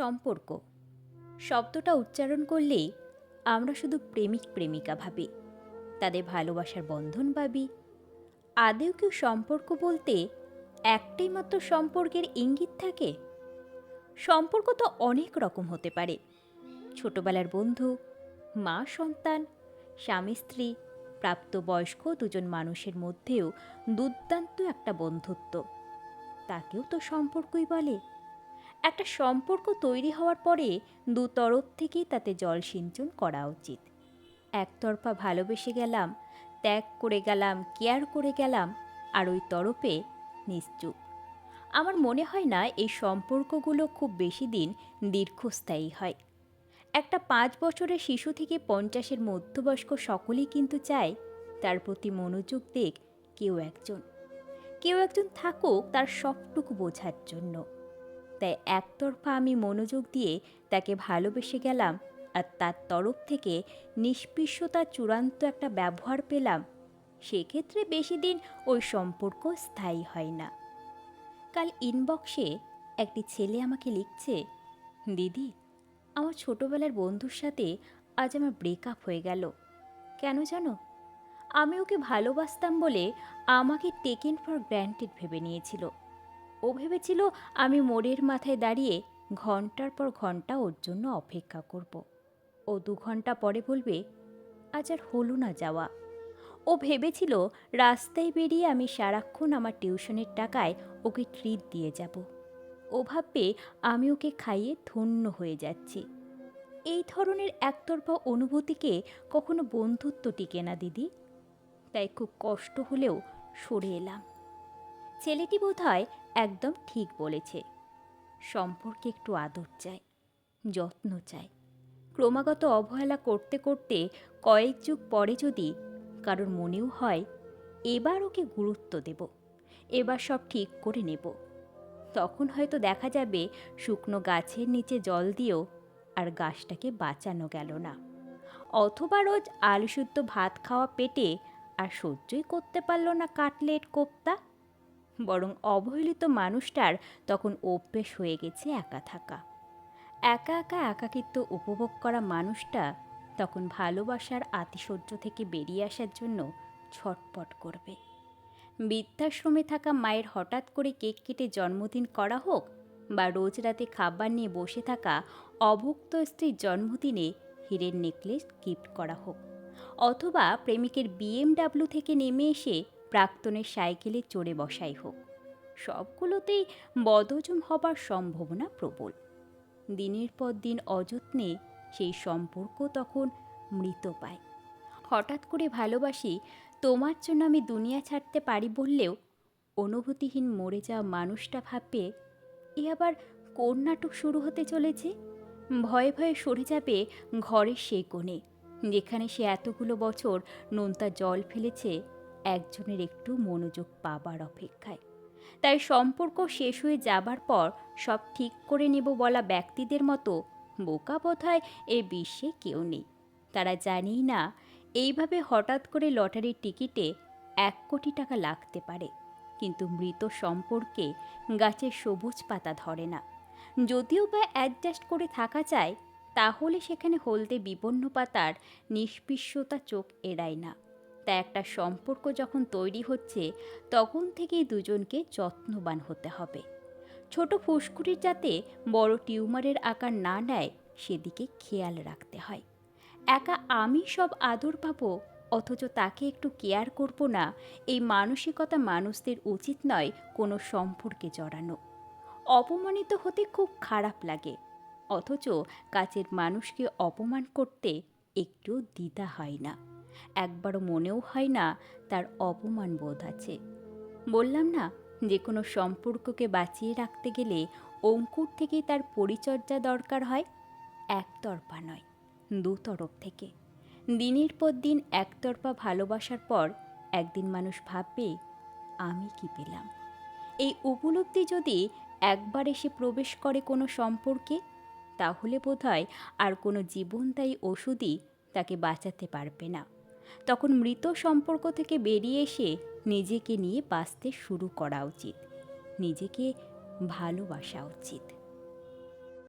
সম্পর্ক। শব্দটা উচ্চারণ করলেই আমরা শুধু প্রেমিক প্রেমিকা ভাবি, তাদের ভালোবাসার বন্ধন ভাবি। আদেও কেউ সম্পর্ক বলতে একটাই মাত্র সম্পর্কের ইঙ্গিত থাকে? সম্পর্ক তো অনেক রকম হতে পারে। ছোটবেলার বন্ধু, মা, সন্তান, স্বামী, স্ত্রী প্রাপ্তবয়স্ক দুজন মানুষের মধ্যেও দুর্দান্ত একটা বন্ধুত্ব। তাকেও তো সম্পর্কই বলে। একটা সম্পর্ক তৈরি হওয়ার পরে দু তরফ থেকেই তাতে জল সিঞ্চন করা উচিত। একতরফা ভালোবেসে গেলাম, ত্যাগ করে গেলাম, কেয়ার করে গেলাম, আর ওই তরফে নিশ্চুপ। আমার মনে হয় না এই সম্পর্কগুলো খুব বেশি দিন দীর্ঘস্থায়ী হয়। একটা পাঁচ বছরের শিশু থেকে পঞ্চাশের মধ্যবয়স্ক সকলেই কিন্তু চায় তার প্রতি মনোযোগ দেখ কেউ একজন। কেউ একজন থাকুক তার সবটুকু বোঝার জন্য। তাই একতরফা আমি মনোযোগ দিয়ে তাকে ভালোবেসে গেলাম আর তার তরফ থেকে নিষ্পিষ্যতার চূড়ান্ত একটা ব্যবহার পেলাম। সেক্ষেত্রে বেশি দিন ওই সম্পর্ক স্থায়ী হয় না। কাল ইনবক্সে একটি ছেলে আমাকে লিখছে, দিদি, আমার ছোটবেলার বন্ধুর সাথে আজ আমার ব্রেকআপ হয়ে গেল। কেন জানো? আমি ওকে ভালোবাসতাম বলে আমাকে টেকেন ফর গ্র্যান্টেড ভেবে নিয়েছিল। ও ভেবেছিল আমি মোড়ের মাথায় দাঁড়িয়ে ঘণ্টার পর ঘণ্টা ওর জন্য অপেক্ষা করব। ও দু ঘণ্টা পরে বলবে, আজ আর হলো না যাওয়া। ও ভেবেছিল রাস্তায় বেরিয়ে আমি সারাক্ষণ আমার টিউশনের টাকায় ওকে ট্রিট দিয়ে যাব। ও ভাববে আমি ওকে খাইয়ে ধন্য হয়ে যাচ্ছি। এই ধরনের একতরফা অনুভূতিকে কখনো বন্ধুত্ব টিকে না, দিদি। তাই খুব কষ্ট হলেও সরে এলাম। ছেলেটি বোধহয় একদম ঠিক বলেছে। সম্পর্কে একটু আদর চাই, যত্ন চাই। ক্রমাগত অবহেলা করতে করতে কয়েক যুগ পরে যদি কারোর মনেও হয়, এবার ওকে গুরুত্ব দেব, এবার সব ঠিক করে নেব। তখন হয়তো দেখা যাবে শুকনো গাছের নিচে জল দিয়েও আর গাছটাকে বাঁচানো গেল না। অথবা রোজ আলুসুদ্ধ ভাত খাওয়া পেটে আর সহ্যই করতে পারল না কাটলেট কোপ্তা। বরং অবহেলিত মানুষটার তখন অভ্যেস হয়ে গেছে একা থাকা। একা একা একাকিত্ব উপভোগ করা মানুষটা তখন ভালোবাসার আতিশয্য থেকে বেরিয়ে আসার জন্য ছটপট করবে। বৃদ্ধাশ্রমে থাকা মায়ের হঠাৎ করে কেক কেটে জন্মদিন করা হোক বা রোজ রাতে খাবার নিয়ে বসে থাকা অভুক্ত স্ত্রীর জন্মদিনে হীরের নেকলেস গিফট করা হোক। অথবা প্রেমিকের বিএমডাব্লিউ থেকে নেমে এসে প্রাক্তনের সাইকেলে চড়ে বসাই হোক। সবগুলোতেই বদজম হবার সম্ভাবনা প্রবল। দিনের পর দিন অযত্নে সেই সম্পর্ক তখন মৃত পায়। হঠাৎ করে ভালোবাসি, তোমার জন্য আমি দুনিয়া ছাড়তে পারি বললেও অনুভূতিহীন মরে যাওয়া মানুষটা ভাববে, এ আবার কোন নাটক শুরু হতে চলেছে? ভয়ে ভয়ে সরে যাবে ঘরের সেই কোণে, যেখানে সে এতগুলো বছর নোনতা জল ফেলেছে একজনের একটু মনোযোগ পাবার অপেক্ষায়। তাই সম্পর্ক শেষ হয়ে যাবার পর সব ঠিক করে নেব বলা ব্যক্তিদের মতো বোকা বোধহয় এ বিশ্বে কেউ নেই। তারা জানেই না, এইভাবে হঠাৎ করে লটারির টিকিটে এক কোটি টাকা লাগতে পারে। কিন্তু মৃত সম্পর্কে গাছের সবুজ পাতা ধরে না। যদিও বা অ্যাডজাস্ট করে থাকা যায়, তাহলে সেখানে হলদে বিপন্ন পাতার নিষ্পিষ্যতা চোখ এড়ায় না। তা একটা সম্পর্ক যখন তৈরি হচ্ছে, তখন থেকেই দুজনকে যত্নবান হতে হবে। ছোট ফুসকুড়ির যাতে বড় টিউমারের আকার না নেয়, সেদিকে খেয়াল রাখতে হয়। একা আমি সব আদর পাবো, অথচ তাকে একটু কেয়ার করব না, এই মানসিকতা মানুষদের উচিত নয় কোনো সম্পর্কে জড়ানো। অপমানিত হতে খুব খারাপ লাগে, অথচ কাছের মানুষকে অপমান করতে একটু দ্বিধা হয় না। একবারও মনেও হয় না তার অপমান বোধ আছে। বললাম না, যে কোনো সম্পর্ককে বাঁচিয়ে রাখতে গেলে অঙ্কুর থেকেই তার পরিচর্যা দরকার হয়? একতরফা নয়, দুতরফ থেকে। দিনের পর দিন একতরফা ভালোবাসার পর একদিন মানুষ ভাববে, আমি কি পেলাম? এই উপলব্ধি যদি একবার এসে প্রবেশ করে কোনো সম্পর্কে, তাহলে বোধহয় আর কোনো জীবনদায়ী ওষুধই তাকে বাঁচাতে পারবে না। তখন মৃত সম্পর্ক থেকে বেরিয়ে এসে নিজেকে নিয়ে বাঁচতে শুরু করা উচিত। নিজেকে ভালোবাসা উচিত।